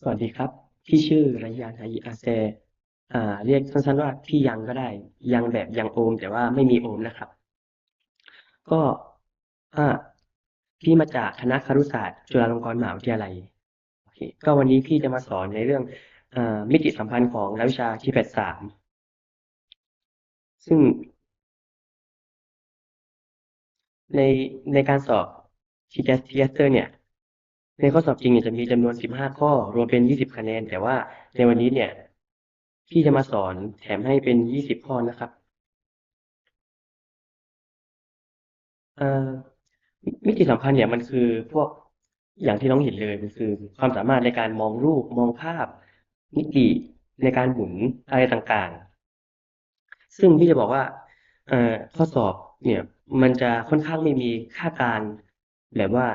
สวัสดีครับ พี่ชื่อระยานฮายิอาเซอ่า เรียกสั้นๆว่าพี่ยังก็ได้ ยังแบบยังโอม แต่ว่าไม่มีโอมนะครับ ก็อ่าพี่มาจากคณะครุศาสตร์จุฬาลงกรณ์มหาวิทยาลัยโอเคก็วันนี้พี่จะมาสอนในเรื่องอ่ามิติสัมพันธ์ของรายวิชาทีแพดสามซึ่ง ในในการสอบทีแคสทีแคสเตอร์เนี่ย ในข้อสอบจริงเนี่ยจะมีจำนวน 15 ข้อ รวมเป็น 20 คะแนน แต่ว่าในวันนี้เนี่ยพี่จะมาสอนแถมให้เป็น 20 ข้อนะครับมิติสัมพันธ์เนี่ยมันคือพวกอย่างที่น้องเห็นเลยมันคือ ความสามารถในการมองรูปมองภาพ มิติในการหมุนอะไรต่างๆ ซึ่งพี่จะบอกว่าข้อสอบเนี่ย มันจะค่อนข้างไม่มีค่าการแบบว่า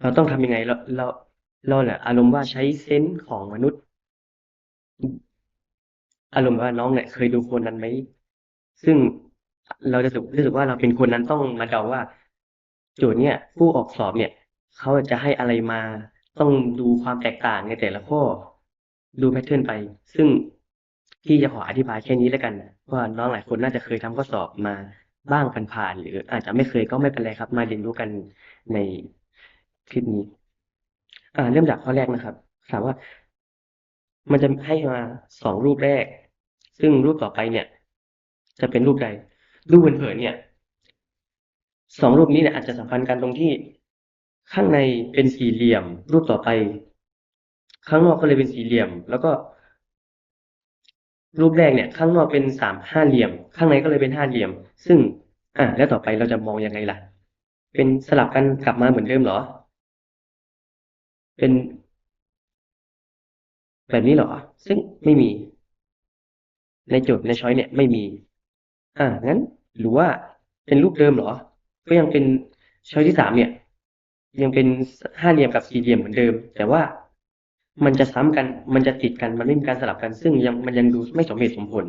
เราต้องทำยังไง เราเราเราแหละอารมณ์ว่าใช้เซนส์ของมนุษย์ อารมณ์ว่าน้องเนี่ยเคยดูโคนนั้นไหม ซึ่งเราจะรู้สึกว่าเราเป็นคนนั้นต้องมาเดาว่า โจทย์เนี่ย ผู้ออกสอบเนี่ย เขาจะให้อะไรมาต้องดูความแตกต่างในแต่ละข้อ ดูแพทเทิร์นไป ซึ่งพี่จะขออธิบายแค่นี้แล้วกันว่าน้องหลายคนน่าจะเคยทำข้อสอบมาบ้างผ่านๆหรืออาจจะไม่เคยก็ไม่เป็นไรครับ มาเรียนรู้กันใน คลิปนี้ อ่า เริ่มจากข้อแรกนะครับ ถามว่า มันจะให้มาสองรูปแรก ซึ่งรูปต่อไปเนี่ย จะเป็นรูปใด รูปเผินๆเนี่ยสองรูปนี้เนี่ยอาจจะสัมพันธ์กันตรงที่ข้างในเป็นสี่เหลี่ยม รูปต่อไป ข้างนอกก็เลยเป็นสี่เหลี่ยม แล้วก็ รูปแรกเนี่ย ข้างนอกเป็นสามห้าเหลี่ยม ข้างในก็เลยเป็นห้าเหลี่ยม ซึ่ง อะแล้วต่อไปเราจะมองยังไงล่ะ เป็นสลับกันกลับมาเหมือนเดิมเหรอ เป็นแบบนี้เหรอ ซึ่งไม่มี ในโจทย์ในช้อยเนี่ยไม่มี อ่างั้น หรือว่าเป็นรูปเดิมเหรอ ก็ยังเป็นช้อยที่สามเนี่ย ยังเป็นห้าเหลี่ยมกับสี่เหลี่ยมเหมือนเดิม แต่ว่ามันจะซ้ำกัน มันจะติดกัน มันไม่มีการสลับกัน ซึ่งยังมันยังดูไม่สมเหตุสมผล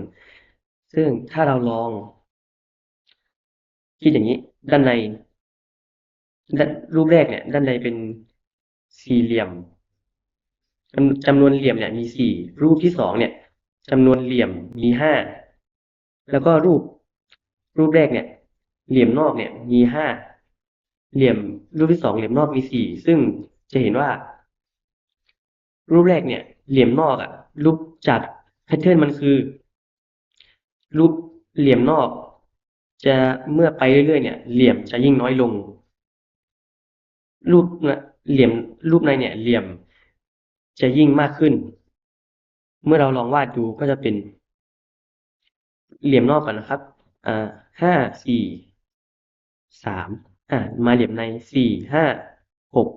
ซึ่งถ้าเราลองคิดอย่างนี้ ด้านในด้านรูปแรกเนี่ย ด้านในเป็น สี่เหลี่ยมจำนวนเหลี่ยมเนี่ยมีสี่รูปที่สองเนี่ยจำนวนเหลี่ยมมีห้าแล้วก็รูป รูปแรกเนี่ย เหลี่ยมนอกเนี่ย มีห้าเหลี่ยมรูปที่สองเหลี่ยมนอกมีสี่ซึ่งจะเห็นว่า รูปแรกเนี่ย เหลี่ยมนอกอะรูปจากแพทเทิร์นมันคือ รูปเหลี่ยมนอก จะเมื่อไปเรื่อยๆเนี่ย เหลี่ยมจะยิ่งน้อยลง รูป เหลี่ยมรูปในเนี่ยเหลี่ยมจะยิ่งมากขึ้น เมื่อเราลองวาดดูก็จะเป็น เหลี่ยมนอกก่อนนะครับ อ่าห้าสี่สามอ่ามาเหลี่ยมในสี่ห้าหก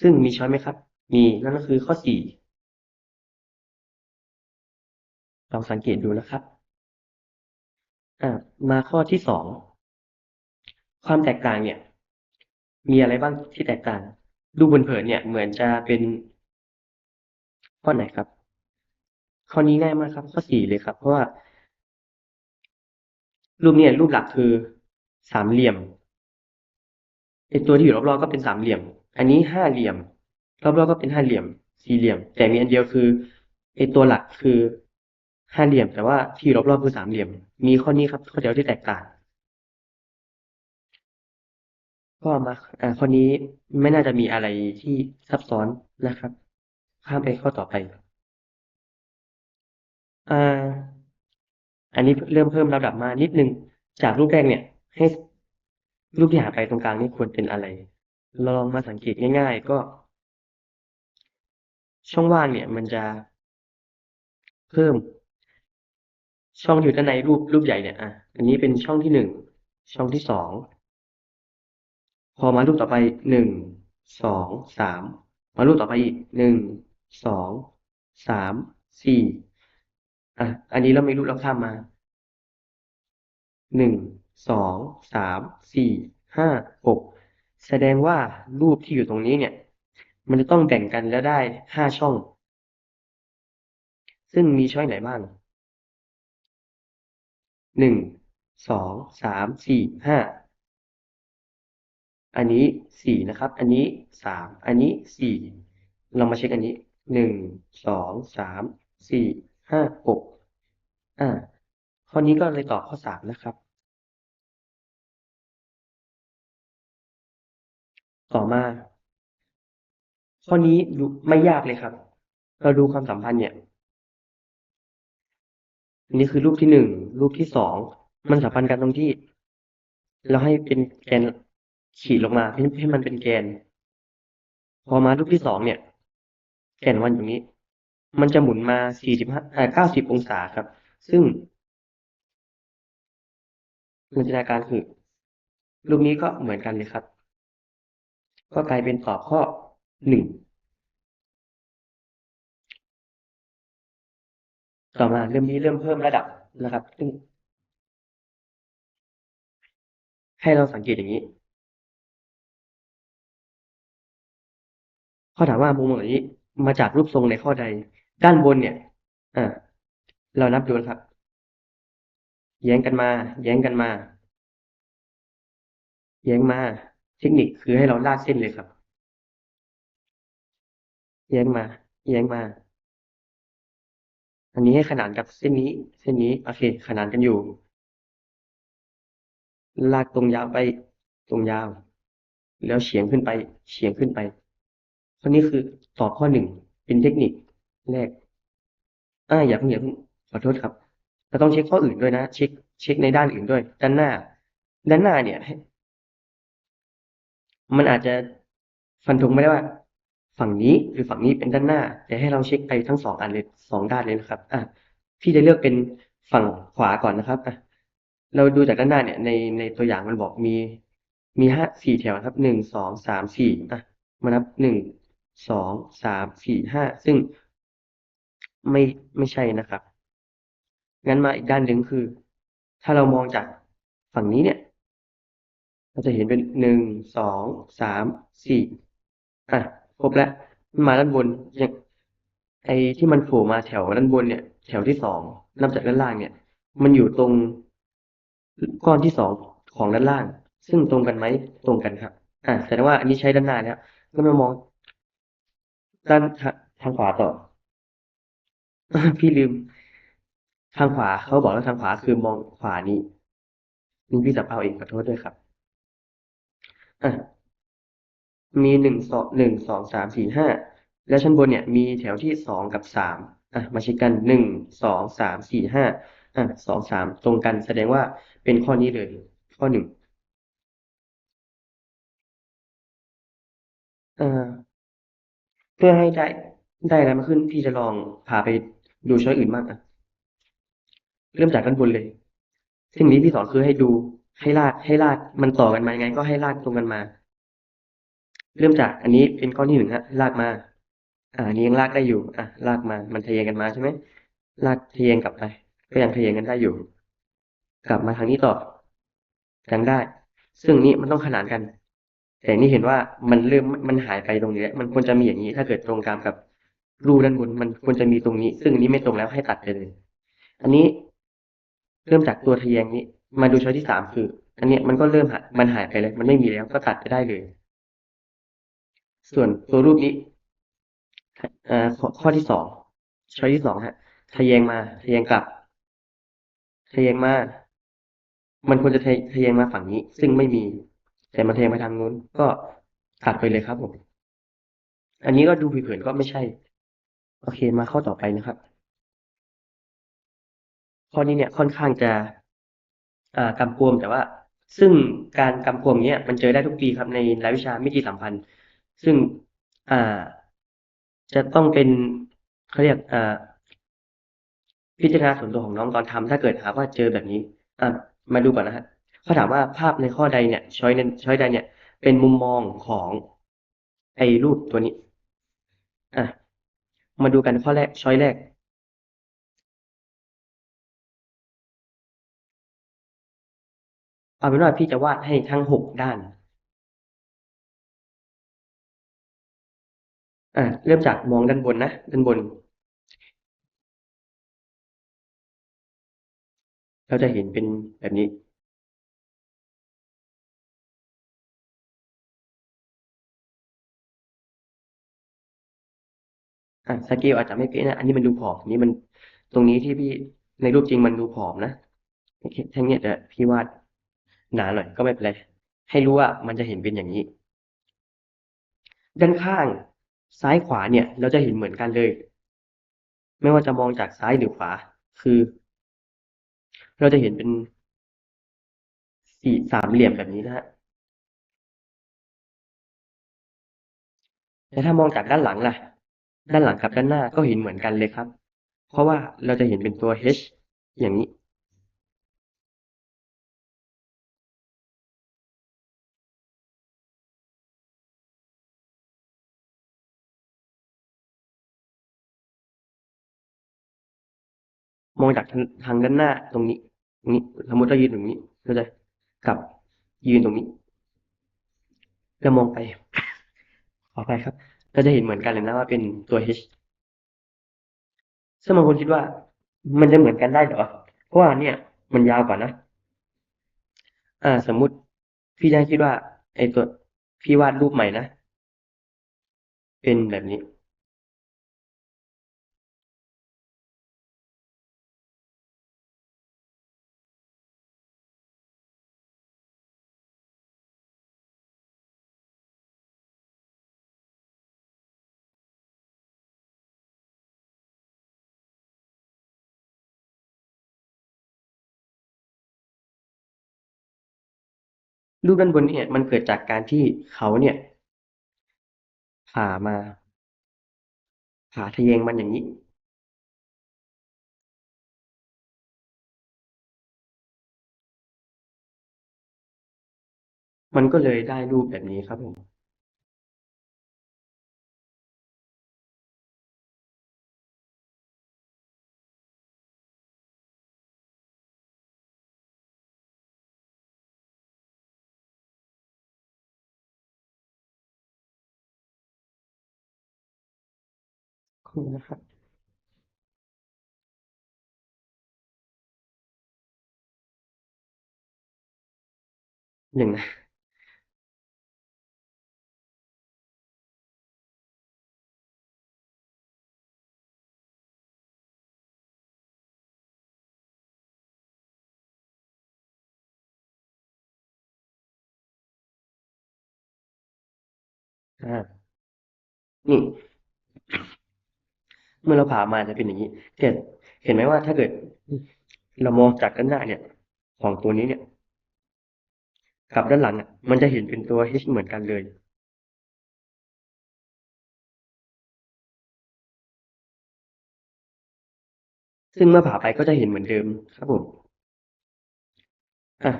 ซึ่งมีช้อยไหมครับ มีนั่นก็คือข้อสี่ลองสังเกตดูนะครับ อ่ามาข้อที่สอง ความแตกต่างเนี่ย มีอะไรบ้างที่แตกต่าง ดูเผินๆเนี่ยเหมือนจะเป็นข้อไหนครับ ข้อนี้ง่ายมากครับ ข้อสี่เลยครับ เพราะว่า รูปเนี่ยรูปหลักคือสามเหลี่ยมไอตัวที่อยู่รอบๆก็เป็นสามเหลี่ยม อันนี้ห้าเหลี่ยม รอบๆก็เป็นห้าเหลี่ยม สี่เหลี่ยม แต่มีอันเดียวคือไอตัวหลักคือห้าเหลี่ยม แต่ว่าที่รอบๆคือสามเหลี่ยม มีข้อนี้ครับข้อเดียวที่แตกต่าง ก็มา อ่า ข้อนี้ไม่น่าจะมีอะไรที่ซับซ้อนนะครับ ข้ามไปข้อต่อไป อ่า อันนี้เริ่มเพิ่มระดับมานิดนึง จากรูปแรกเนี่ย ให้รูปที่หาไปตรงกลางนี่ควรเป็นอะไร ลองมาสังเกตง่าย ๆ ก็ ช่องว่างเนี่ย มันจะ เพิ่ม ช่องอยู่ด้านในรูปรูปใหญ่เนี่ย อะ อันนี้เป็นช่องที่หนึ่ง ช่องที่สอง พอมารูปต่อไปหนึ่งสองสามมารูปต่อไปอีกหนึ่งสองสามสี่อะอันนี้เราไม่รู้เราข้ามมาหนึ่งสองสามสี่ห้าหกแสดงว่ารูปที่อยู่ตรงนี้เนี่ย มันจะต้องแบ่งกันแล้วได้ห้าช่อง ซึ่งมีช้อยไหนบ้างหนึ่งสองสามสี่ห้า อันนี้สี่นะครับ อันนี้สามอันนี้สี่เรามาเช็คอันนี้หนึ่งสองสามสี่ห้าหกอ่าข้อนี้ก็เลยตอบข้อสามนะครับ ต่อมา ข้อนี้ดูไม่ยากเลยครับ เราดูความสัมพันธ์เนี่ยอันนี้คือรูปที่หนึ่งรูปที่สองมันสัมพันธ์กันตรงที่ เราให้เป็นแกน ขีดลงมาให้ให้มันเป็นแกน พอมารูปที่สองเนี่ย แกนวันอยู่นี้ มันจะหมุนมาสี่สิบห้าเก้าสิบองศาครับ ซึ่งจินตนาการคือรูปนี้ก็เหมือนกันเลยครับ ก็กลายเป็นตอบข้อหนึ่งต่อมาเริ่มนี้เริ่มเพิ่มระดับนะครับ ซึ่ง ให้เราสังเกตอย่างนี้ ขาถามว่ามุมเหล่านี้มาจากรูปทรงในข้อใด ด้านบนเนี่ยอ่าเรานับดูนะครับ แย้งกันมา แย้งกันมา แย้งมา เทคนิคคือให้เราลากเส้นเลยครับ แย้งมา แย้งมา อันนี้ให้ขนานกับเส้นนี้ เส้นนี้ โอเค ขนานกันอยู่ ลากตรงยาวไป ตรงยาว แล้วเฉียงขึ้นไป เฉียงขึ้นไป ข้อนี้คือตอบข้อหนึ่งเป็นเทคนิคแรก อ่าอย่าเพิ่งอย่าเพิ่งขอโทษครับเราต้องเช็คข้ออื่นด้วยนะ เช็ค เช็คในด้านอื่นด้วย ด้านหน้า ด้านหน้าเนี่ย มันอาจจะฟันธงไม่ได้ว่า ฝั่งนี้หรือฝั่งนี้เป็นด้านหน้า แต่ให้เราเช็คไปทั้งสองอันเลยสองด้านเลยนะครับ อะพี่จะเลือกเป็นฝั่งขวาก่อนนะครับอะเราดูจากด้านหน้าเนี่ย ในในตัวอย่างมันบอกมี มีห้าสี่แถวครับหนึ่งสองสามสี่อะมานับหนึ่ง สองสามสี่ห้าซึ่งไม่ไม่ใช่นะครับ งั้นมาอีกด้านหนึ่งคือ ถ้าเรามองจากฝั่งนี้เนี่ย เราจะเห็นเป็นหนึ่งสองสามสี่อะครบแล้วมาด้านบนยังไอ้ที่มันโผล่มาแถวด้านบนเนี่ย แถวที่สองนับจากด้านล่างเนี่ย มันอยู่ตรงก้อนที่สองของด้านล่าง ซึ่งตรงกันไหมตรงกันครับ อะแสดงว่าอันนี้ใช้ด้านหน้าแล้วก็มามอง ด้านทางขวาต่อ พี่ลืม ทางขวาเขาบอกว่าทางขวาคือมองขวานี้นี่พี่สับเอาเองขอโทษด้วยครับอะมีหนึ่งสองหนึ่งสองสามสี่ห้าแล้วชั้นบนเนี่ยมีแถวที่สองกับสามอะมาเช็คกันหนึ่งสองสามสี่ห้าอะสองสามตรงกันแสดงว่าเป็นข้อนี้เลย ข้อหนึ่งอ่า เพื่อให้ได้ได้อะไรมากขึ้น พี่จะลองพาไปดูช้อยอื่นบ้างอะเริ่มจากด้านบนเลยสิ่งนี้พี่สอนคือให้ดูให้ลากให้ลากมันต่อกันมายังไง ก็ให้ลากตรงกันมา เริ่มจากอันนี้เป็นข้อนที่หนึ่งฮะลากมา อ่าอันนี้ยังลากได้อยู่ อะลากมา มันทะแยงกันมาใช่ไหมลากทะแยงกลับไป ก็ยังทะแยงกันได้อยู่ กลับมาทางนี้ต่อยังได้ ซึ่งนี้มันต้องขนานกัน แต่นี่เห็นว่ามันเริ่มมันหายไปตรงนี้แล้วมันควรจะมีอย่างนี้ ถ้าเกิดตรงตามกับรูด้านบนมันควรจะมีตรงนี้ ซึ่งอันนี้ไม่ตรงแล้วให้ตัดไปเลย อันนี้เริ่มจากตัวทะแยงนี้ มาดูช้อยที่สามคือ อันเนี้ยมันก็เริ่มหายมันหายไปเลย มันไม่มีแล้วก็ตัดไปได้เลย ส่วนตัวรูปนี้อ่าข้อข้อที่สองช้อยที่สองฮะทะแยงมาทะแยงกลับทะแยงมา มันควรจะทะทะแยงมาฝั่งนี้ ซึ่งไม่มี แต่มันทะแยงไปทางนู้นก็ตัดไปเลยครับผม อันนี้ก็ดูผิวเผินก็ไม่ใช่ โอเคมาข้อต่อไปนะครับ ข้อนี้เนี่ยค่อนข้างจะอ่ากำกวมแต่ว่า ซึ่งการกำกวมเนี้ยมันเจอได้ทุกปีครับในรายวิชามิติสัมพันธ์ ซึ่งอ่า จะต้องเป็นเขาเรียกอ่าพิจารณาส่วนตัวของน้องตอนทำถ้าเกิดหาว่าเจอแบบนี้อะมาดูก่อนนะฮะ เขาถามว่าภาพในข้อใดเนี่ยช้อยในช้อยใดเนี่ย เป็นมุมมองของไอ้รูปตัวนี้ อะ มาดูกันข้อแรกช้อยแรก เอาเป็นว่าพี่จะวาดให้ทั้งหกด้าน อะ เริ่มจากมองด้านบนนะ ด้านบน เราจะเห็นเป็นแบบนี้ อะสเกลอาจจะไม่เป๊ะนะ อันนี้มันดูผอมนนี้มันตรงนี้ที่พี่ในรูปจริงมันดูผอมนะโอเคทั้งเนี้ยแต่พี่วาดหนาหน่อยก็ไม่เป็นไร ให้รู้ว่ามันจะเห็นเป็นอย่างนี้ ด้านข้างซ้ายขวาเนี่ย เราจะเห็นเหมือนกันเลย ไม่ว่าจะมองจากซ้ายหรือขวา คือ เราจะเห็นเป็นสี่สามเหลี่ยมแบบนี้นะฮะแต่ถ้ามองจากด้านหลังล่ะ ด้านหลังกับด้านหน้าก็เห็นเหมือนกันเลยครับ เพราะว่าเราจะเห็นเป็นตัว H อย่างนี้ มองจากทางด้านหน้าตรงนี้ตรงนี้สมมติเรายืนตรงนี้เราจะกับยืนตรงนี้แล้วมองไปขออภัยครับ ก็จะเห็นเหมือนกันเลยนะว่าเป็นตัว H ซึ่งบางคนคิดว่า มันจะเหมือนกันได้เหรอ เพราะว่าเนี่ย มันยาวกว่านะ อ่า สมมุติพี่ได้คิดว่า ไอ้ตัวพี่วาดรูปใหม่นะ เป็นแบบนี้ รูปด้านบนเนี่ยมันเกิดจากการที่เขาเนี่ยผ่ามาผ่าทะเยงมันอย่างนี้ มันก็เลยได้รูปแบบนี้ครับผม คุณนะครับหนึ่งนะอ่านี่เมื่อเราผ่ามาจะเป็นอย่างนี้เห็นเห็นไหมว่าถ้าเกิด เรามองจากด้านหน้าเนี่ย ของตัวนี้เนี่ย กับด้านหลังอะ มันจะเห็นเป็นตัว H เหมือนกันเลยซึ่งเมื่อผ่าไปก็จะเห็นเหมือนเดิมครับผม อะ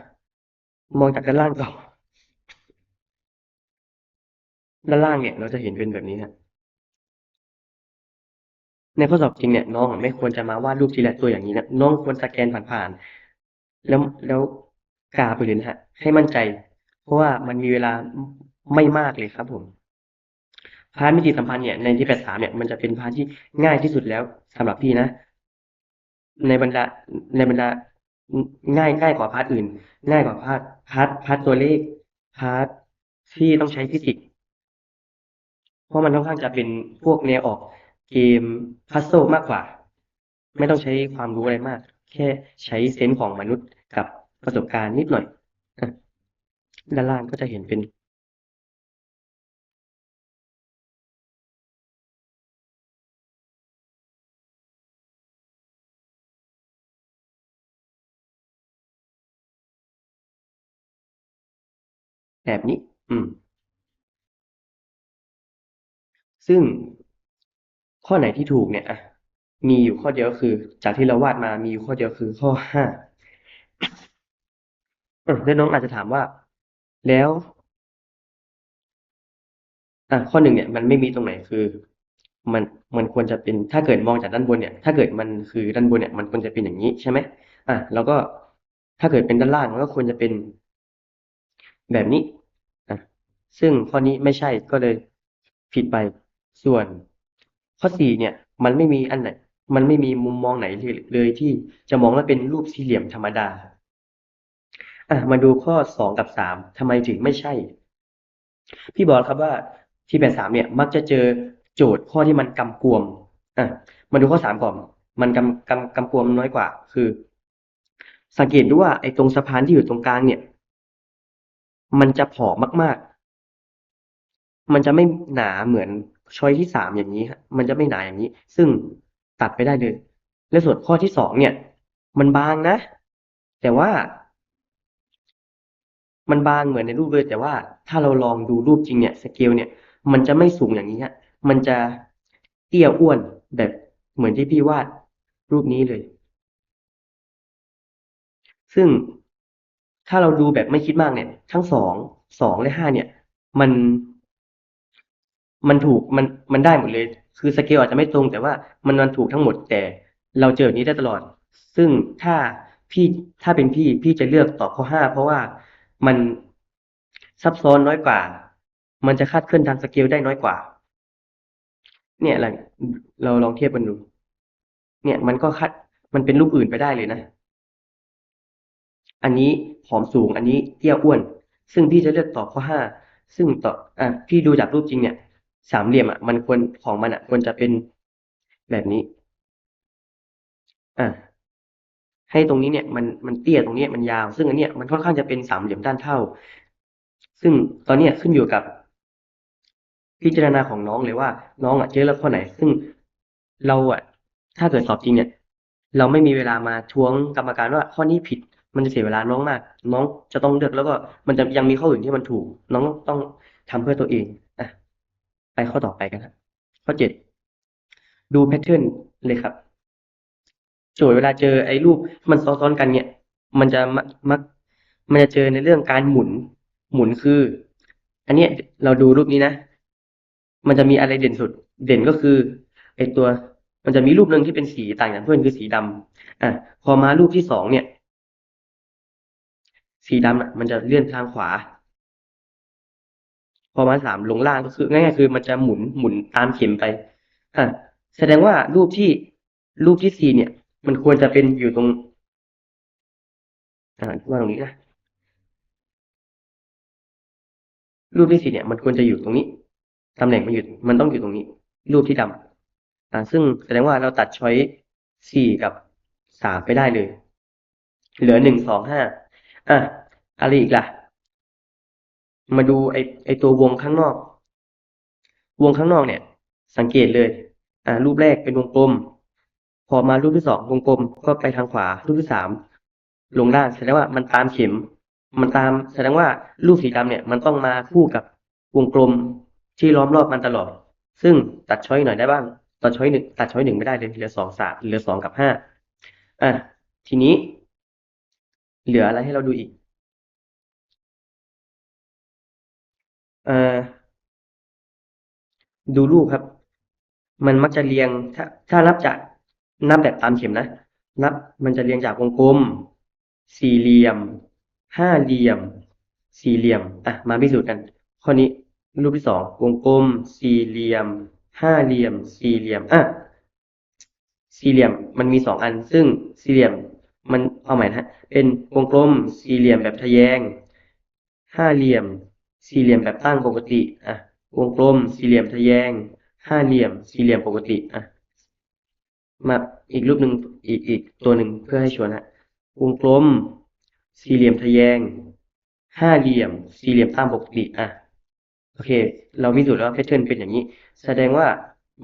มองจากด้านล่างต่อนด้านล่างเนี่ย เราจะเห็นเป็นแบบนี้ฮะ ในข้อสอบจริงเนี่ยน้องไม่ควรจะมาวาดรูปทีละตัวอย่างนี้นะน้องควรสแกนผ่านๆแล้วแล้วกาไปเลยนะฮะให้มั่นใจ เพราะว่ามันมีเวลาไม่มากเลยครับผมพาร์ทมิติสัมพันธ์เนี่ยในที่แปดสามเนี่ยมันจะเป็นพาร์ทที่ง่ายที่สุดแล้วสำหรับพี่นะ ในบรรดาในบรรดาง่ายง่ายกว่าพาร์ทอื่น ง่ายกว่าพาร์ทพาร์ทพาร์ทตัวเลขพาร์ทที่ต้องใช้ฟิสิกส์เพราะมันค่อนข้างจะเป็นพวกแนวออก เกมพัซโซมากกว่า ไม่ต้องใช้ความรู้อะไรมาก แค่ใช้เซนส์ของมนุษย์กับประสบการณ์นิดหน่อยอะด้านล่างก็จะเห็นเป็น แบบนี้ อืมซึ่ง ข้อไหนที่ถูกเนี่ยอะมีอยู่ข้อเดียวคือ จากที่เราวาดมามีอยู่ข้อเดียวคือข้อห้าเออแล้วน้องอาจจะถามว่า แล้วอะข้อหนึ่งเนี่ยมันไม่มีตรงไหนคือ มันมันควรจะเป็นถ้าเกิดมองจากด้านบนเนี่ย ถ้าเกิดมันคือด้านบนเนี่ย มันควรจะเป็นอย่างนี้ใช่ไหมอะแล้วก็ถ้าเกิดเป็นด้านล่างมันก็ควรจะเป็นแบบนี้อะซึ่งข้อนี้ไม่ใช่ก็เลยผิดไปส่วน ข้อสี่เนี่ยมันไม่มีอันไหน มันไม่มีมุมมองไหนเลยที่จะมองว่าเป็นรูปสี่เหลี่ยมธรรมดาอะมาดูข้อสองกับสามทำไมถึงไม่ใช่ พี่บอกครับว่าที่แปดสามเนี่ย มักจะเจอโจทย์ข้อที่มันกำกวมอะมาดูข้อสามก่อนมันกำกำกำกวมน้อยกว่า คือ สังเกตดูว่าไอ้ตรงสะพานที่อยู่ตรงกลางเนี่ย มันจะผอมมาก ๆ มันจะไม่หนาเหมือน ช้อยที่สามอย่างนี้มันจะไม่หนาอย่างนี้ ซึ่งตัดไปได้เลย และส่วนข้อที่สองเนี่ย มันบางนะ แต่ว่า มันบางเหมือนในรูปเลยแต่ว่าถ้าเราลองดูรูปจริงเนี่ยสเกลเนี่ย มันจะไม่สูงอย่างนี้ฮะมันจะเตี้ยอ้วนแบบเหมือนที่พี่วาดรูปนี้เลย ซึ่งถ้าเราดูแบบไม่คิดมากเนี่ย ทั้งสองสองและห้าเนี่ย มัน มันถูกมันมันได้หมดเลย คือสเกลอาจจะไม่ตรงแต่ว่ามันมันถูกทั้งหมดแต่เราเจอแบบนี้ได้ตลอด ซึ่งถ้าพี่ถ้าเป็นพี่พี่จะเลือกตอบข้อห้าเพราะว่ามันซับซ้อนน้อยกว่า มันจะคาดเคลื่อนทางสเกลได้น้อยกว่า เนี่ยเราเราลองเทียบกันดู เนี่ยมันก็คาดมันเป็นรูปอื่นไปได้เลยนะ อันนี้ผอมสูง อันนี้เตี้ยอ้วน ซึ่งพี่จะเลือกตอบข้อห้าซึ่งตอบอะพี่ดูจากรูปจริงเนี่ย สามเหลี่ยมอะมันควรของมันอะ ควรจะเป็นแบบนี้ อะให้ตรงนี้เนี่ยมันมันเตี้ยตรงนี้มันยาว ซึ่งอันเนี้ยมันค่อนข้างจะเป็นสามเหลี่ยมด้านเท่า ซึ่งตอนเนี้ยขึ้นอยู่กับ พิจารณาของน้องเลยว่า น้องอะเจอแล้วข้อไหน ซึ่งเราอะ ถ้าเกิดสอบจริงเนี่ย เราไม่มีเวลามาทวงกรรมการว่าข้อนี้ผิด มันจะเสียเวลาน้องมาก น้องจะต้องเลือกแล้วก็มันจะยังมีข้ออื่นที่มันถูก น้องต้องทำเพื่อตัวเอง ไปข้อต่อไปกันครับข้อเจ็ดดูแพทเทิร์นเลยครับโจทย์เวลาเจอไอ้รูปมันซ้อนๆกันเนี่ย มันจะมักมันจะเจอในเรื่องการหมุน หมุนคือ อันเนี้ยเราดูรูปนี้นะ มันจะมีอะไรเด่นสุด เด่นก็คือไอ้ตัว มันจะมีรูปหนึ่งที่เป็นสีต่างจากเพื่อนคือสีดำอะ พอมารูปที่สองเนี่ย สีดำอะ มันจะเลื่อนทางขวา อมาสามลงล่างก็คือง่ายๆคือมันจะหมุนหมุนตามเข็มไปอะแสดงว่ารูปที่รูปที่สี่เนี่ย มันควรจะเป็นอยู่ตรง อ่าว่าตรงนี้นะรูปที่สี่เนี่ย มันควรจะอยู่ตรงนี้ตำแหน่งมันอยู่มันต้องอยู่ตรงนี้ รูปที่ดำอ่าซึ่งแสดงว่าเราตัดช้อยสี่กับสามไปได้เลย เหลือหนึ่งสองห้าอะอะไรอีกล่ะ มาดูไอไอตัววงข้างนอก วงข้างนอกเนี่ย สังเกตเลย อ่า รูปแรกเป็นวงกลม พอมารูปที่สองวงกลมก็ไปทางขวา รูปที่สามลงล่างแสดงว่ามันตามเข็ม มันตามแสดงว่ารูปสีดำเนี่ย มันต้องมาคู่กับวงกลมที่ล้อมรอบมันตลอด ซึ่งตัดช้อยหน่อยได้บ้างตัดช้อยหนึ่งตัดช้อยหนึ่งไม่ได้เลยเหลือสองสามเหลือสองกับห้าอะทีนี้ เหลืออะไรให้เราดูอีก ดูรูปครับ มันมักจะเรียงถ้าถ้านับจากนับแบบตามเข็มนะ นับมันจะเรียงจากวงกลม สี่เหลี่ยม ห้าเหลี่ยม สี่เหลี่ยม อะ มาพิสูจน์กัน ข้อนี้รูปที่สองวงกลม สี่เหลี่ยม ห้าเหลี่ยม สี่เหลี่ยม อะ สี่เหลี่ยมมันมีสองอัน ซึ่งสี่เหลี่ยมมันเอาใหม่นะฮะเป็นวงกลม สี่เหลี่ยมแบบทะแยง ห้าเหลี่ยม สี่เหลี่ยมแบบตั้งปกติอะวงกลม สี่เหลี่ยมทะแยง ห้าเหลี่ยม สี่เหลี่ยมปกติอะมาอีกรูปหนึ่งอีกอีกตัวหนึ่งเพื่อให้ชัวร์นะวงกลม สี่เหลี่ยมทะแยง ห้าเหลี่ยม สี่เหลี่ยมตั้งปกติอะโอเค เราพิสูจน์แล้วแพทเทิร์นเป็นอย่างนี้ แสดงว่า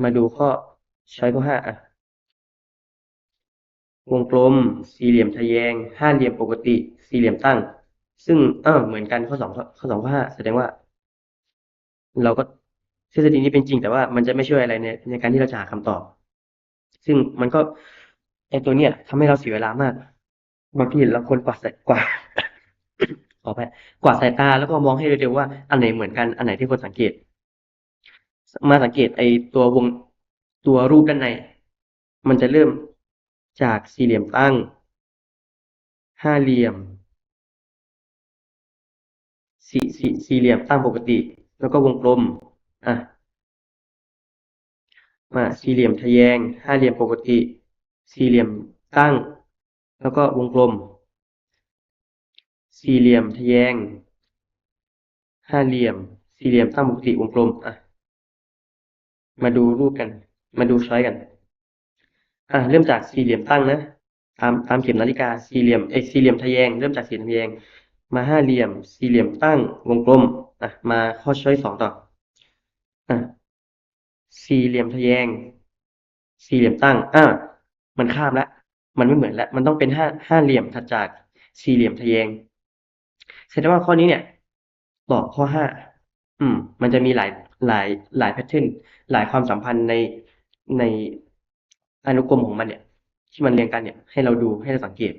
มาดูข้อใช้ข้อห้าอะวงกลม สี่เหลี่ยมทะแยง ห้าเหลี่ยมปกติ สี่เหลี่ยมตั้ง ซึ่งเออเหมือนกันข้อสองข้อสองข้อห้าแสดงว่า เราก็ทฤษฎีนี้เป็นจริง แต่ว่ามันจะไม่ช่วยอะไรในในการที่เราจะหาคำตอบ ซึ่งมันก็ไอตัวเนี้ยทำให้เราเสียเวลามาก บางทีเราควรกวาดสายกวาดขอไปกวาดสายตาแล้วก็มองให้เร็วๆว่าอันไหนเหมือนกันอันไหนที่ควรสังเกต มาสังเกตไอตัววงตัวรูปด้านใน มันจะเริ่มจากสี่เหลี่ยมตั้ง ห้าเหลี่ยม สี่สี่สี่เหลี่ยมตั้งปกติ แล้วก็วงกลมอะมาสี่เหลี่ยมทะแยง ห้าเหลี่ยมปกติ สี่เหลี่ยมตั้ง แล้วก็วงกลม สี่เหลี่ยมทะแยง ห้าเหลี่ยม สี่เหลี่ยมตั้งปกติวงกลมอะมาดูรูปกัน มาดูช้กัน อะเริ่มจากสี่เหลี่ยมตั้งนะ ตามตามเข็มนาฬิกา สี่เหลี่ยมเอยสี่เหลี่ยมทะแยง เริ่มจากสี่เหลี่ยมทะแยง มาห้าเหลี่ยม สี่เหลี่ยมตั้งวงกลมอะมาข้อช้อยสองต่ออะสี่เหลี่ยมทะแยง สี่เหลี่ยมตั้งอะมันข้ามละมันไม่เหมือนแล้วมันต้องเป็นห้าห้าเหลี่ยมถัดจากสี่เหลี่ยมทะแยงแสดงว่าข้อนี้เนี่ยตอบข้อห้าอืม มันจะมีหลายหลายหลายแพทเทิร์นหลายความสัมพันธ์ในในอนุกรมของมันเนี่ย ที่มันเรียงกันเนี่ย ให้เราดูให้เราสังเกต